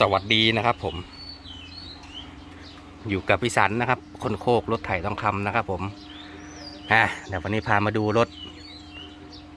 สวัสดีนะครับผม อยู่กับพี่สันนะครับ คนโคกรถไถทองคำนะครับผมอะเดี๋ยววันนี้พามาดูรถ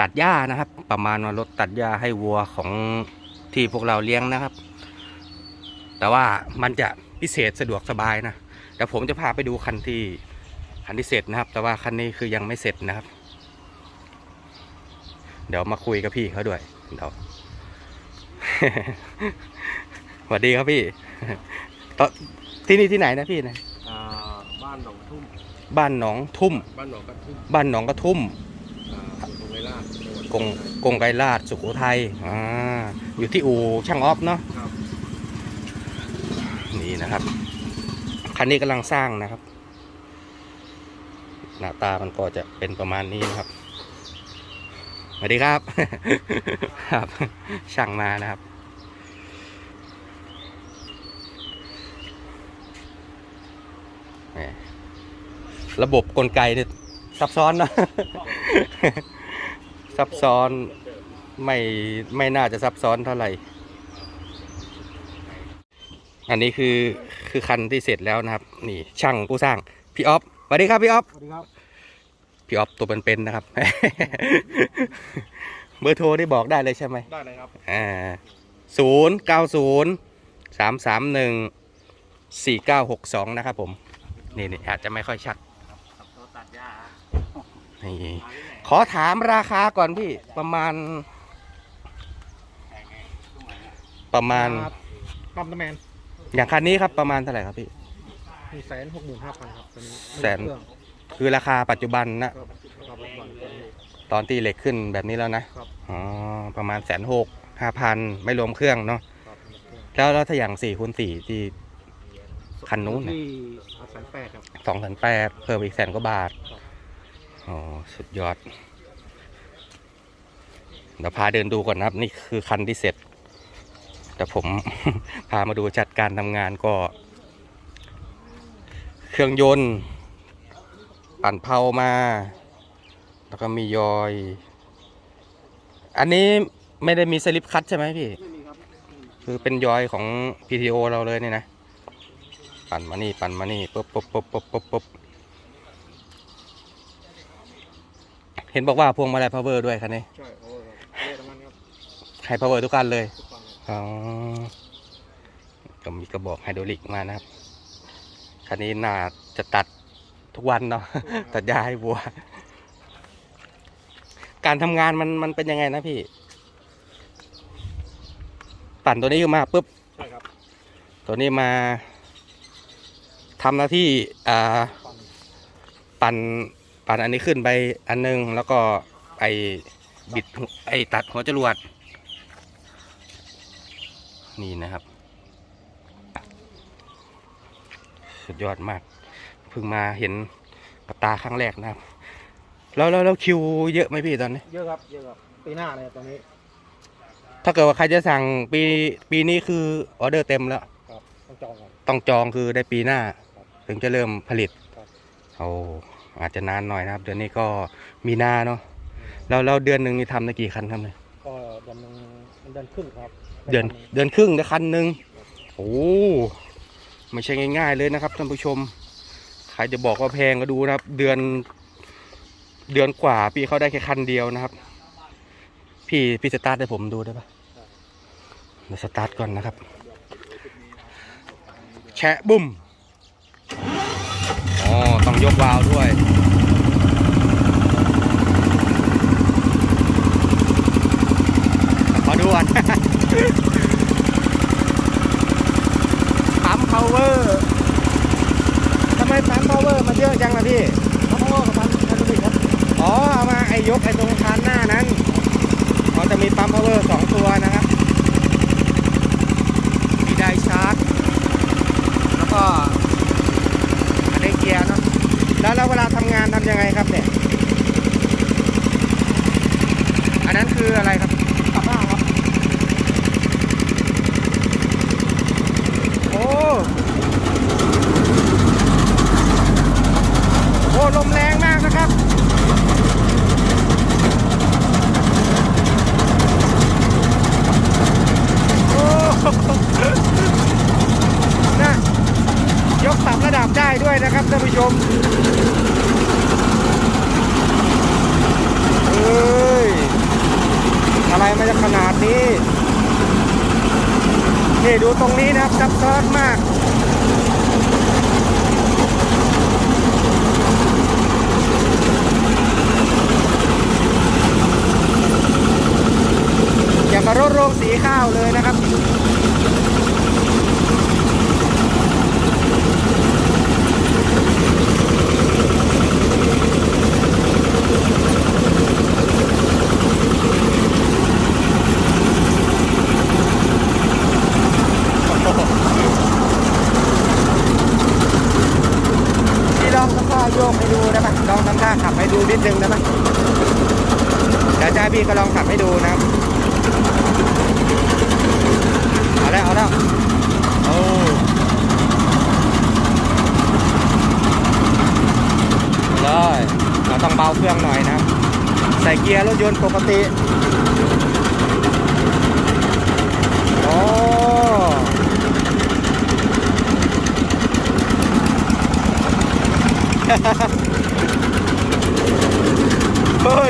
ตัดหญ้านะครับ ประมาณว่ารถตัดหญ้าให้วัวของที่พวกเราเลี้ยงนะครับ แต่ว่ามันจะพิเศษสะดวกสบายนะเดี๋ยวผมจะพาไปดูคันที่คันที่เสร็จนะครับ แต่ว่าคันนี้คือยังไม่เสร็จนะครับ เดี๋ยวมาคุยกับพี่เขาด้วยเดี๋ยว สวัสดีครับพี่ตอนที่นี่ที่ไหนนะพี่นะอ่าบ้านหนองทุ่มบ้านหนองทุ่ม บ้านหนองกระทุ่มบ้านหนองกระทุ่มอ่าอำเภอไกรลาดจังหวัดกงกงไกรลาดสุโขทัยอ่าอยู่ที่อู่ช่างออฟเนาะครับนี่นะครับคันนี้กำลังสร้างนะครับ หน้าตามันก็จะเป็นประมาณนี้นะครับสวัสดีครับ ครับช่างมานะครับ แหม ระบบกลไกเนี่ยซับซ้อนนะซับซ้อนไม่ไม่น่าจะซับซ้อนเท่าไหร่ อันนี้คือคือคันที่เสร็จแล้วนะครับ นี่ช่างผู้สร้างพี่ออฟสวัสดีครับพี่ออฟสวัสดีครับพี่ออฟตัวเป็นๆนะครับ เบอร์โทรได้บอกได้เลยใช่ไหมได้เลยครับอ่าศูนย์เก้าศูนย์สามสามหนึ่งสี่เก้าหกสองนะครับผม นี่นี่อาจจะไม่ค่อยชัดตัวตัดหญ้านี่ขอถามราคาก่อนพี่ประมาณ ประมาณปั๊มน้ำแมนอย่างคันนี้ครับประมาณเท่าไหร่ครับพี่หนึ่งแสนหกหมื่นห้าพันครับตอนนี้แสนคือราคาปัจจุบันนะครับครับปัจจุบันตอนนี้ตอนตีเหล็กขึ้นแบบนี้แล้วนะครับอ๋อประมาณแสนหกห้าพันไม่รวมเครื่องเนาะครับแล้วแล้วถ้าอย่างสี่คูณสี่ที่ คันนู้นน่ะที่แสนแปดครับสองแสนแปดเพิ่มอีกแสนกว่าบาทครับอ๋อ สุดยอด เดี๋ยวพาเดินดูก่อนนะครับ นี่คือคันที่เสร็จ แต่ผม พามาดูจัดการทำงานก็ เครื่องยนต์ ปั่นเผามา แล้วก็มียอย อันนี้ไม่ได้มีสลิปคัตใช่ไหมพี่ไม่มีครับคือเป็นยอยของ PTO เราเลยนี่นะ ปั่นมานี่ปั่นมานี่ปุ๊บปุ๊บปุ๊บปุ๊บปุ๊บปุ๊บเห็นบอกว่าพวงมาลัย power ด้วยคันนี้ใช่โอ้ครับเรียกมันครับให้ power ทุกคันเลยทุกฟังครับอ๋อก็มีกระบอกไฮดรอลิกมานะครับคันนี้น่าจะตัดทุกวันเนาะ ตัดหญ้าให้วัว การทำงานมันมันเป็นยังไงนะพี่ ปั่นตัวนี้ขึ้นมาปุ๊บ ใช่ครับ ตัวนี้มา ทำหน้าที่อ่าฟังปั่นปั่นอันนี้ขึ้นไปอันนึง แล้วก็ไอบิดหัวไอตัดหัวจรวด นี่นะครับ สุดยอดมากเพิ่งมาเห็นกับตาครั้งแรกนะครับแล้วแล้วแล้วคิวเยอะไหมพี่ตอนนี้ เยอะครับเยอะครับปีหน้าเลยตอนนี้ ถ้าเกิดว่าใครจะสั่งปีปีนี้คือออเดอร์เต็มแล้วครับต้องจองก่อนต้องจองคือได้ปีหน้าครับ ถึงจะเริ่มผลิตครับโอ้อาจจะนานหน่อยนะครับ เดือนนี้ก็มีนาเนาะแล้วแล้วเดือนหนึ่งนี่ทำได้กี่คันครับเนี่ยก็เดือนหนึงเดือนครึ่งครับ เดือนเดือนครึ่งได้คันหนึ่งโอ้ไม่ใช่ง่าย ๆ เลยนะครับท่านผู้ชมใครจะบอกว่าแพงก็ดูนะครับ เดือน เดือนกว่าพี่เขาได้แค่คันเดียวนะครับ พี่พี่สตาร์ทให้ผมดูได้ปะเดี๋ยวสตาร์ทก่อนนะครับ แชะบุ้ม อ๋อ ต้องยกวาล์วด้วยขอดูก่อนปั๊ม power ทำไมปั๊ม power มันเยอะจังล่ะพี่เพราะว่ากับพันพันธุ์ครับ อ๋อ เอามาไอ้ยกไอ้ตรงคานหน้านั้นเขาจะมีปั๊ม power สองตัวนะครับ มีไดชาร์จ แล้วก็อันนี้เกียร์เนาะ แล้วแล้วเวลาทำงานทำ ยังไงครับเนี่ย อันนั้นคืออะไรครับานครับ โอ้ โอ้ลมแรงมากนะครับ ท่านผู้ชมเอ้ย อะไรมันจะขนาดนี้ นี่ดูตรงนี้นะครับซับซ้อนมากอย่างกรดโรงสีข้าวเลยนะครับ พี่ลองทำท่าโยกให้ดูได้ไหมลองทำท่าขับให้ดูนิดนึงได้ไหม เดี๋ยวจะให้พี่ก็ลองขับให้ดูนะครับ เอาแล้วเอาแล้วโอ้เลยเราต้องเบาเครื่องหน่อยนะครับ ใส่เกียร์รถยนต์ปกติโอ้เฮ้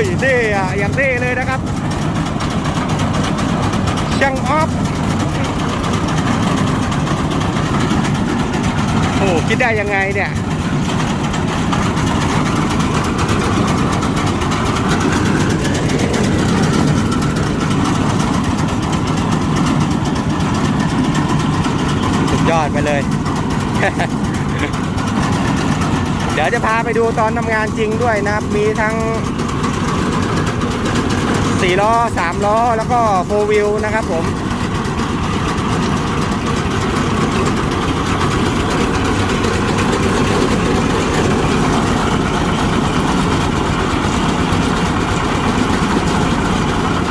ยเท่อะอย่างเท่เลยนะครับช่างออฟโอ้คิดได้ยังไงเนี่ยสุดยอดไปเลย เดี๋ยวจะพาไปดูตอนทำงานจริงด้วยนะครับ มีทั้ง 4ล้อ3ล้อ แล้วก็โฟวิลนะครับผม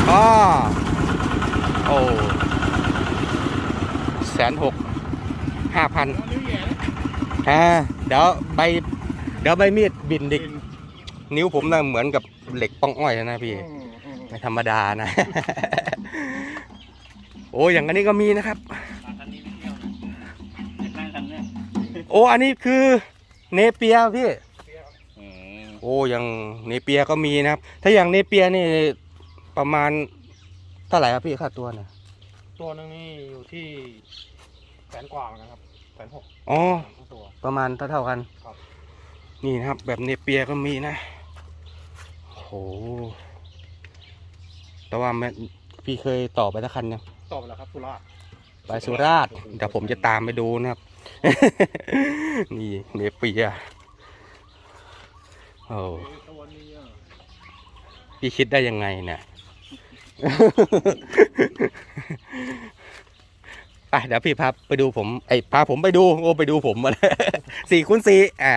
ก็โอ้แสนหกห้าพันอ่าเดี๋ยวใบเดี๋ยวใบมีดบินดินิ้วผมน่ะเหมือนกับเหล็กป้องอ้อยนะพี่ ไม่ธรรมดานะ โอ้อย่างอันนี้ก็มีนะครับคันนี้ไปเที่ยวนะอยากนั่งคันเนี้ยโอ้อันนี้คือเนเปียพี่อืมโอ้อย่างเนเปียก็มีนะครับ ถ้าอย่างเนเปียนี่ประมาณเท่าไหร่ครับพี่ค่าตัวเนี่ยตัวหนึงนี่อยู่ที่แสนกว่านะครับแสนหกอ๋อทั้งตัว ประมาณเท่าเท่าๆกันครับ นี่นะครับ แบบเนเปียก็มีนะโห แต่ว่าแม่พี่เคยต่อไปสักคันยังต่อไปแล้วครับสุราษฎร์ไปสุราษฎร์เดี๋ยวผมจะตามไปดูนะครับ นี่เนเปียโอ้ตัวนี้อะพี่คิดได้ยังไงเนี่ยไปเดี๋ยวพี่พาไปดูผมไอยพาผมไปดูโอ้ไปดูผมมาเลยสี่คูณสี่อ่า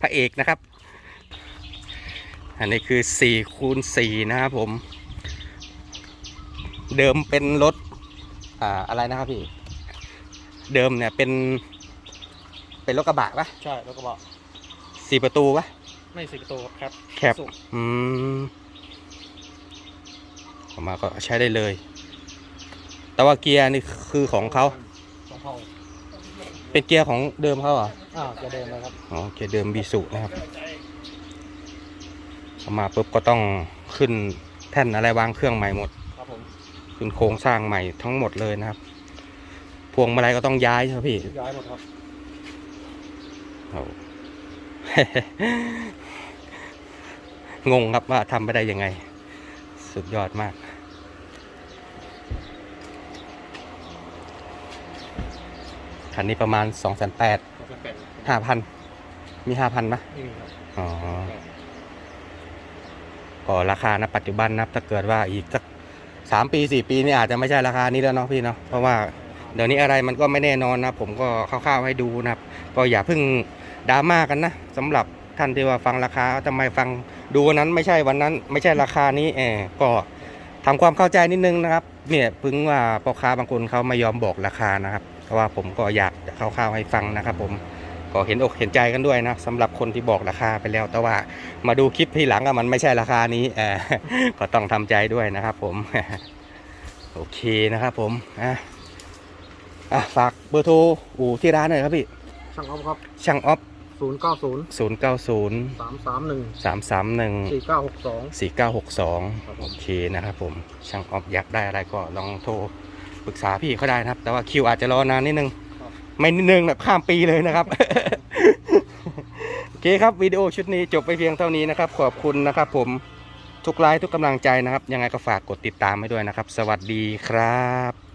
พระเอกนะครับ อันนี้คือสี่คูณสี่นะครับผม เดิมเป็นรถอ่าอะไรนะครับพี่ เดิมเนี่ยเป็น เป็นรถกระบะปะใช่แล้วก็บอกสี่ประตูปะไม่สิบตัวครับแคบอืมออกมาก็ใช้ได้เลย แต่ว่าเกียร์นี่คือของเขาสองเท่าเป็นเกียร์ของเดิมเขาเหรออ่าจะเดินเลยครับอ๋อเกียร์เดิมบีสุนะครับเอามาปุ๊บก็ต้องขึ้นแท่นอะไรวางเครื่องใหม่หมด ครับผมขึ้นโครงสร้างใหม่ทั้งหมดเลยนะครับ พวงมาลัยก็ต้องย้ายใช่ไหมพี่ ย้ายหมดครับโอ้ งงครับว่าทำไปได้ยังไง สุดยอดมาก คันนี้ประมาณ2องแสนแปดเราเป็นเป็ดห้าพันมีห้าพันไหมไม่มีครับ อ๋อก็ราคานะปัจจุบันนะครับถ้าเกิดว่าอีกสัก สามปีสี่ปีนี่อาจจะไม่ใช่ราคานี้แล้วเนาะพี่เนาะเพราะว่าเดี๋ยวนี้อะไรมันก็ไม่แน่นอนนะผมก็คร่าวๆให้ดูนะครับ ก็อย่าเพิ่งดราม่ากันนะสำหรับท่านที่ว่าฟังราคาทำไมฟังดูวันนั้นไม่ใช่วันนั้น ไม่ใช่ราคานี้เออก็ทำความเข้าใจนิดนึงนะครับ เนี่ยพิ่งว่าพ่อค้าบางคนเขาไม่ยอมบอกราคานะครับเพราะว่าผมก็อยากจะคร่าวๆให้ฟังนะครับผม ก็เห็นอกเห็นใจกันด้วยนะสำหรับคนที่บอกราคาไปแล้ว แต่ว่ามาดูคลิปทีหลังอะมันไม่ใช่ราคานี้เออก็ต้องทำใจด้วยนะครับ ผม โอเคนะครับ ผมอะอะฝากเบอร์โทรอู่ที่ร้านหน่อยครับพี่ช่างออฟครับช่างออฟศูนย์เก้าศูนย์ศูนย์เก้าศูนย์สามสามหนึ่งสามสามหนึ่งสี่เก้าหกสองสี่เก้าหกสองครับผมโอเคนะครับผมช่างออฟอยากได้อะไรก็ลองโทรปรึกษาพี่เขาได้นะครับ แต่ว่าคิวอาจจะรอนานนิดนึง ไม่นิดนึงแบบข้ามปีเลยนะครับ โอเคครับวิดีโอชุดนี้จบไปเพียงเท่านี้นะครับ ขอบคุณนะครับผมทุกไลค์ทุกกำลังใจนะครับ ยังไงก็ฝากกดติดตามให้ด้วยนะครับ สวัสดีครับ